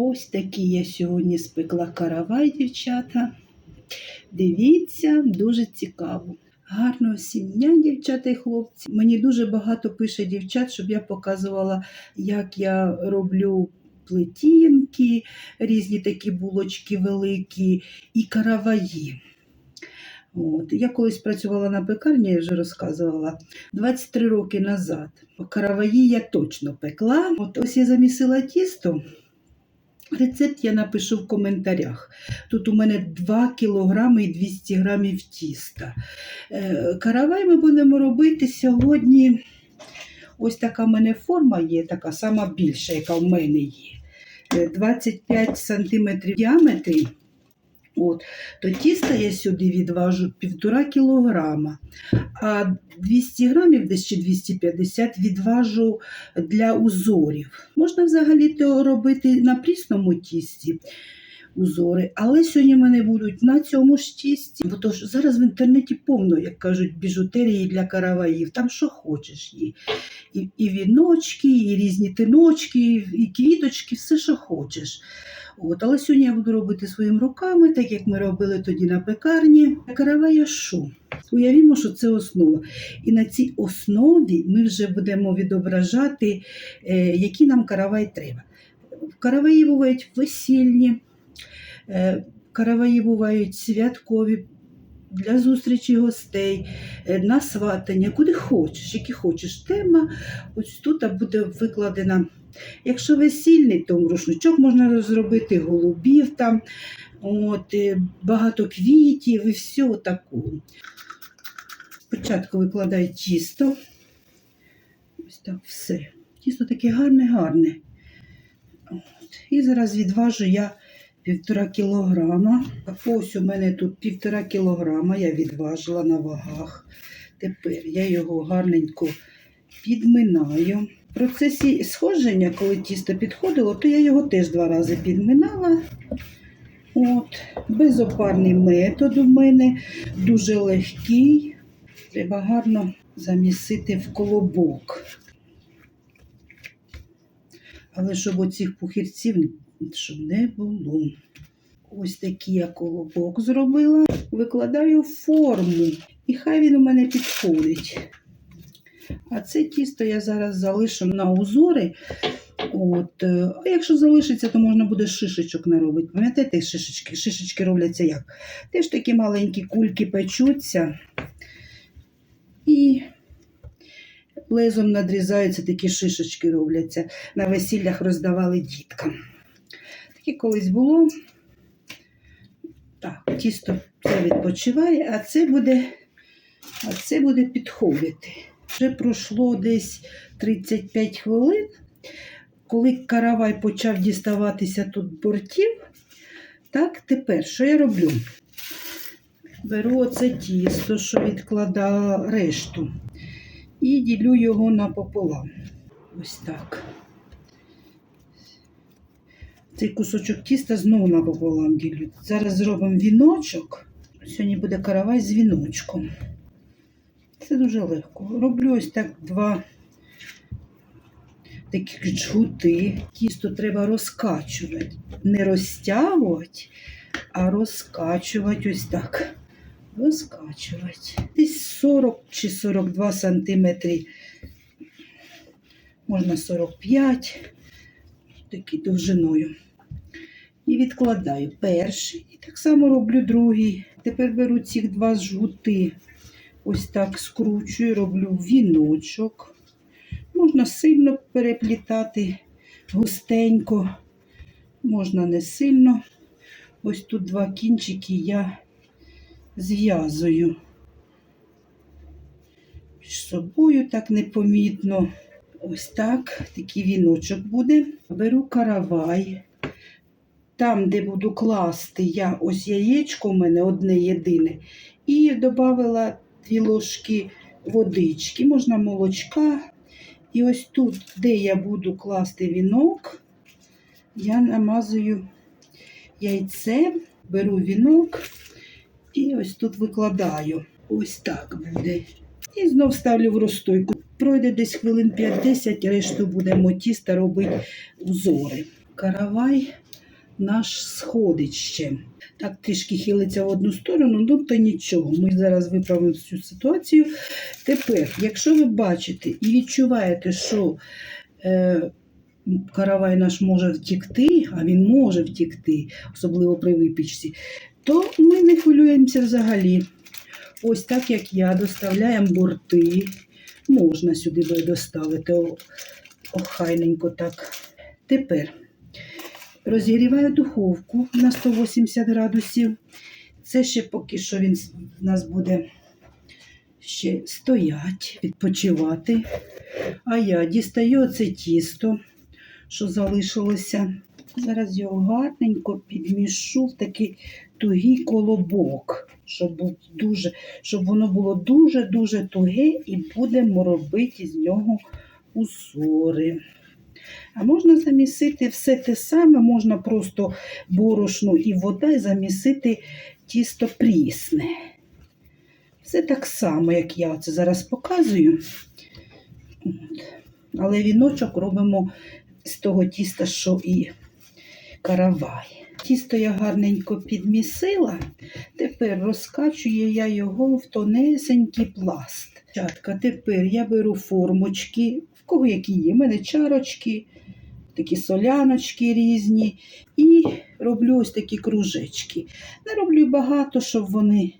Ось такі я сьогодні спекла каравай, дівчата. Дивіться, дуже цікаво. Гарного всім дня, дівчата і хлопці. Мені дуже багато пише дівчат, щоб я показувала, як я роблю плетінки, різні такі булочки великі і караваї. От. Я колись працювала на пекарні, я вже розказувала, 23 роки назад. Караваї я точно пекла. От ось я замісила тісто. Рецепт я напишу в коментарях. Тут у мене 2 кг і 200 грамів тіста. Е, Каравай ми будемо робити сьогодні. Ось така в мене форма є, така сама більша, яка в мене є. Е, 25 см в діаметрі. От, то тіста я сюди відважу 1,5 кілограма, а 200 грамів, десь чи 250 відважу для узорів. Можна взагалі то робити на прісному тісті узори, але сьогодні мене будуть на цьому ж тісті. Бо то ж зараз в інтернеті повно, як кажуть, біжутерії для караваїв. Там що хочеш є. І, і віночки, і різні тиночки, і квіточки, все, що хочеш. От, але сьогодні я буду робити своїми руками, так як ми робили тоді на пекарні. Каравая що? Уявімо, що це основа. І на цій основі ми вже будемо відображати, е, які нам каравай треба. Караваї бувають весільні, караваї бувають святкові. Для зустрічі гостей, е, на сватання, куди хочеш, які хочеш тема. Ось тут буде викладена Якщо весільний, то рушничок можна зробити, голубів там, от, е, багато квітів і все такого. Спочатку викладаю тісто. Ось так все. Тісто таке гарне-гарне. І зараз відважу я півтора кілограма. Ось у мене тут півтора кілограма я відважила на вагах. Тепер я його гарненько підминаю. В процесі сходження, коли тісто підходило, то я його теж два рази підминала. От, Безопарний метод у мене, дуже легкий. Треба гарно замісити в колобок. Але щоб оцих пухірців щоб не було. Ось такий я колобок зробила. Викладаю форму. І хай він у мене підходить. А це тісто я зараз залишу на узори. От. е, А якщо залишиться, то можна буде шишечок наробити. Пам'ятаєте, шишечки? Шишечки робляться як? Теж такі маленькі кульки печуться. І лезом надрізаються, такі шишечки робляться. На весіллях роздавали діткам. Таке колись було. Так, тісто це відпочиває, а це буде, а це буде підходити. Вже пройшло десь 35 хвилин, коли каравай почав діставатися тут бортів. Так, тепер що я роблю? Беру оце тісто, що відкладала решту, і ділю його напополам. Ось так. Цей кусочок тіста знову напополам ділю. Зараз зробимо віночок. Сьогодні буде каравай з віночком. Це дуже легко. Роблю ось так два такі джгути. Тісто треба розкачувати. Не розтягувати, а розкачувати ось так. Розкачувати. Десь 40 чи 42 сантиметри. Можна 45, такий довжиною. І відкладаю перший. І так само роблю другий. Тепер беру ці два жгути. Ось так скручую, роблю віночок. Можна сильно переплітати густенько, можна не сильно. Ось тут два кінчики я зв'язую між собою так непомітно. Ось так, такий віночок буде. Беру каравай. Там, де буду класти, я ось яєчко у мене одне єдине. І додала дві ложки водички, можна молочка. І ось тут, де я буду класти вінок, я намазую яйцем, беру вінок і ось тут викладаю. Ось так буде. І знов ставлю в розстойку. Пройде десь хвилин 5-10, решту будемо тіста робити узори. Каравай наш сходить ще. Так трішки хилиться в одну сторону, ну то нічого. Ми зараз виправимо цю ситуацію. Тепер, якщо ви бачите і відчуваєте, що е, каравай наш може втікти, а він може втікти, особливо при випічці, то ми не хвилюємося взагалі. Ось так як я доставляємо борти. Можна сюди доставити охайненько так. Тепер розігріваю духовку на 180 градусів. Це ще поки що він в нас буде ще стоять, відпочивати. А я дістаю оце тісто, що залишилося. Зараз його гарненько підмішу в такий тугий колобок, щоб, був дуже, щоб воно було дуже-дуже туге і будемо робити з нього узори. А можна замісити все те саме, можна просто борошно і вода і замісити тісто прісне. Все так само, як я це зараз показую. Але віночок робимо з того тіста, що і каравай. Тісто я гарненько підмісила, тепер розкачую я його в тонесенький пласт. Тепер я беру формочки, кого які є. У мене чарочки, такі соляночки різні. І роблю ось такі кружечки. Не роблю багато, щоб вони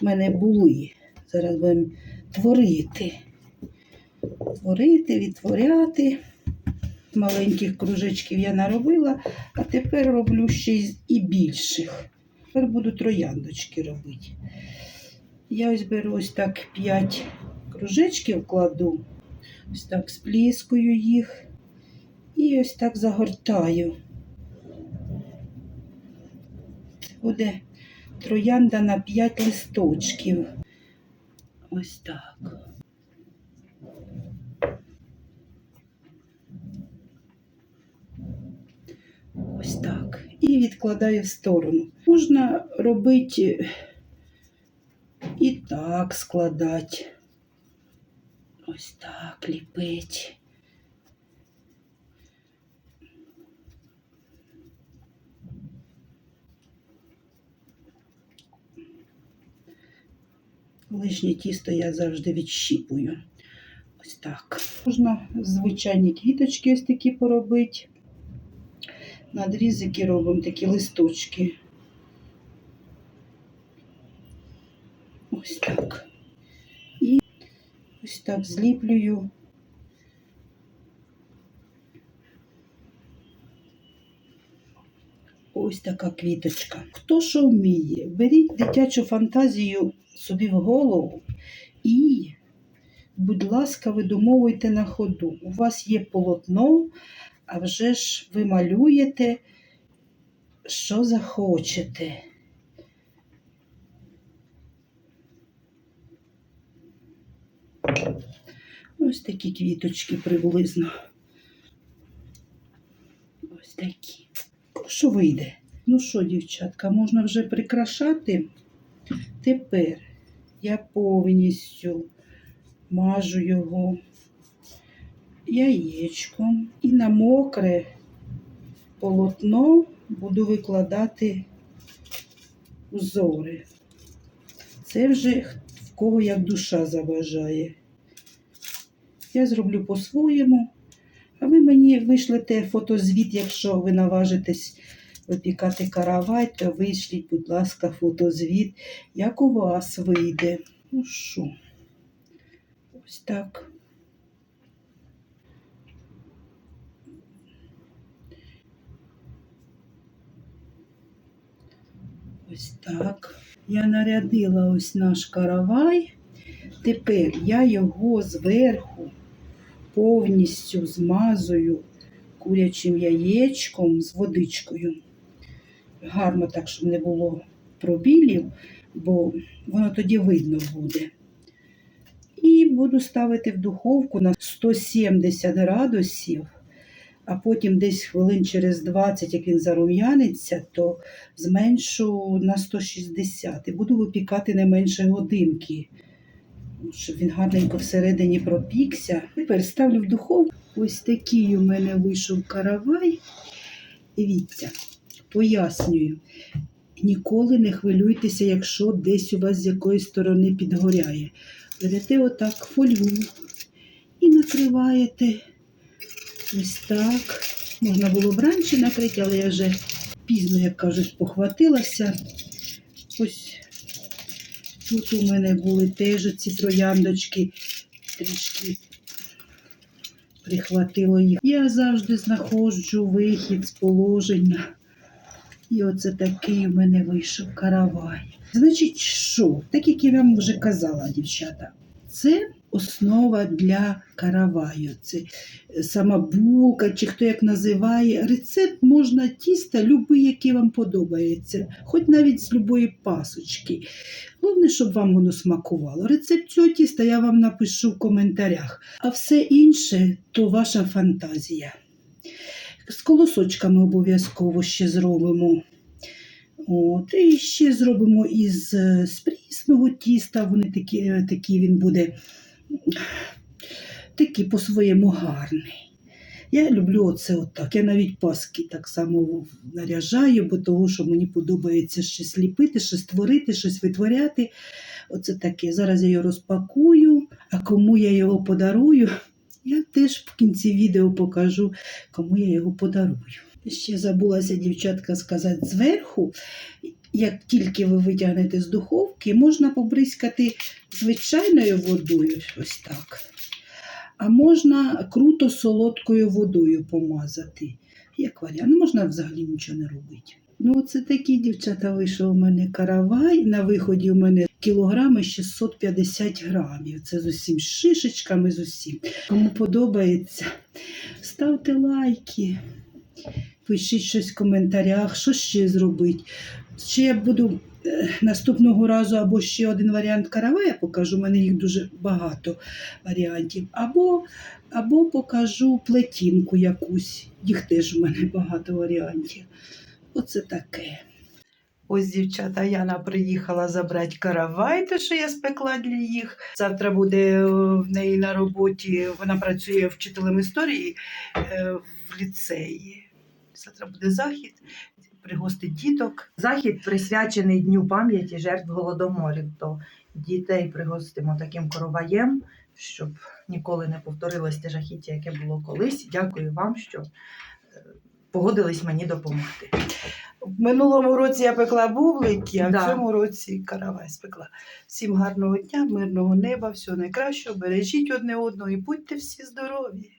в мене були. Зараз будемо творити. Творити, відтворяти. Маленьких кружечків я наробила, а тепер роблю ще і більших. Тепер буду трояндочки робити. Я ось беру ось так 5 кружечків кладу, ось так спліскую їх і ось так загортаю. Буде троянда на 5 листочків. Ось так. Ось так. І відкладаю в сторону. Можна робити і так складати. Ось так ліпити. Лишнє тісто я завжди відщіпую. Ось так. Можна звичайні квіточки ось такі поробити. Надрізики робимо такі листочки. Ось так. Ось так зліплюю. Ось така квіточка. Хто що вміє, беріть дитячу фантазію собі в голову і, будь ласка, видумовуйте на ходу. У вас є полотно, а вже ж ви малюєте, що захочете. Ось такі квіточки приблизно. Ось такі. Що вийде? Ну що, дівчатка, можна вже прикрашати. Тепер я повністю мажу його яєчком і на мокре полотно буду викладати узори. Це вже в кого як душа заважає. Я зроблю по-своєму, а ви мені вишлете фотозвіт, якщо ви наважитесь випікати каравай, то вишліть, будь ласка, фотозвіт, як у вас вийде. Ну що, ось так. Ось так. Я нарядила ось наш каравай. Тепер я його зверху повністю змазую курячим яєчком з водичкою. Гарно так, щоб не було пробілів, бо воно тоді видно буде. І буду ставити в духовку на 170 градусів, а потім десь хвилин через 20, як він зарум'яниться, то зменшу на 160 і буду випікати не менше годинки, щоб він гарненько всередині пропікся. Тепер ставлю в духовку. Ось такий у мене вийшов каравай. Дивіться, Пояснюю. Ніколи не хвилюйтеся, якщо десь у вас з якоїсь сторони підгоряє. Берете отак фольгу і накриваєте ось так. Можна було б раніше накрити, але я вже пізно, як кажуть, похватилася. Ось тут у мене були теж ці трояндочки, трішки прихватило їх. Я завжди знаходжу вихід з положення. І оце такий у мене вийшов каравай. Значить, що? Так як я вам вже казала, дівчата, це основа для караваю. Це е, сама булка, чи хто як називає. Рецепт можна тіста, любий, який вам подобається, хоч навіть з любої пасочки. Головне, щоб вам воно смакувало. Рецепт цього тіста я вам напишу в коментарях, а все інше то ваша фантазія. З колосочками обов'язково ще зробимо. От, і ще зробимо із е, з прісного тіста. Вони такі, е, такі він буде такий по-своєму гарний. Я люблю оце отак. Я навіть паски так само наряжаю, бо того, що мені подобається щось ліпити, щось творити, щось витворяти. Оце таке. Зараз я його розпакую, а кому я його подарую, я теж в кінці відео покажу, кому я його подарую. Ще забулася дівчатка сказати зверху, як тільки ви витягнете з духовки, можна побризкати звичайною водою, ось так. А можна круто солодкою водою помазати. Як варіант, ну, можна взагалі нічого не робити. Ну, це такі дівчата вийшов у мене каравай. На виході у мене кілограми 650 грамів. Це з усім шишечками, з усім. Кому подобається, ставте лайки, пишіть щось в коментарях, що ще зробити. Ще я буду е, наступного разу або ще один варіант каравая покажу, у мене їх дуже багато варіантів. Або, або покажу плетінку якусь, їх теж у мене багато варіантів. Оце таке. Ось дівчата Яна приїхала забрати каравай, те, що я спекла для їх. Завтра буде е, в неї на роботі. Вона працює вчителем історії е, в ліцеї. Завтра буде захід, пригостить діток. Захід присвячений Дню пам'яті жертв голодоморів. То дітей пригостимо таким короваєм, щоб ніколи не повторилось те жахіття, яке було колись. Дякую вам, що е, погодились мені допомогти. В минулому році я пекла бублики, а Да. в цьому році каравай спекла. Всім гарного дня, мирного неба, всього найкращого. Бережіть одне одного і будьте всі здорові.